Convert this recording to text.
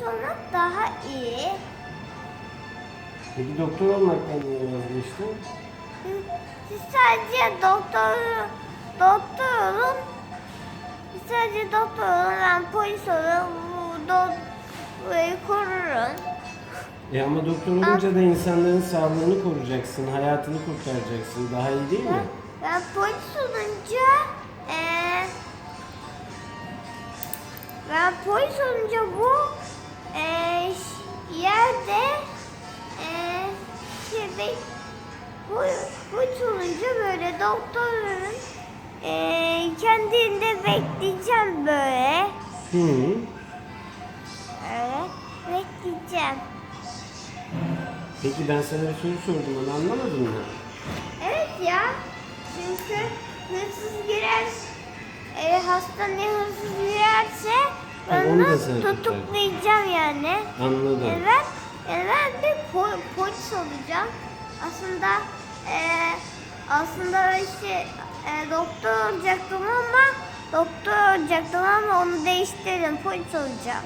sonra daha iyi. Peki doktor olmaktan niye vazgeçtin? Siz sadece doktor doktor olun. Siz sadece doktor olun. Ben polis olurum. Do, burayı e, korurum. E ama doktor olunca da insanların sağlığını koruyacaksın, hayatını kurtaracaksın. Daha iyi değil mi? Ben polis olunca eee ben polis olunca e, şeyde bu olunca böyle doktorların eee kendinde bekleyeceğim böyle. Hı. Öyle bekleyeceğim. Peki ben sana bir soru sordum, onu anlamadın mı? Evet ya. Çünkü hırsız girer, e, hastaneye hırsız girerse ben onu tutuklayacağım yani. Anladım. Evet. Yani ben bir po- polis olacağım. Aslında e, aslında işte e, doktor olacaktım ama doktor olacaktım ama onu değiştirdim polis olacağım.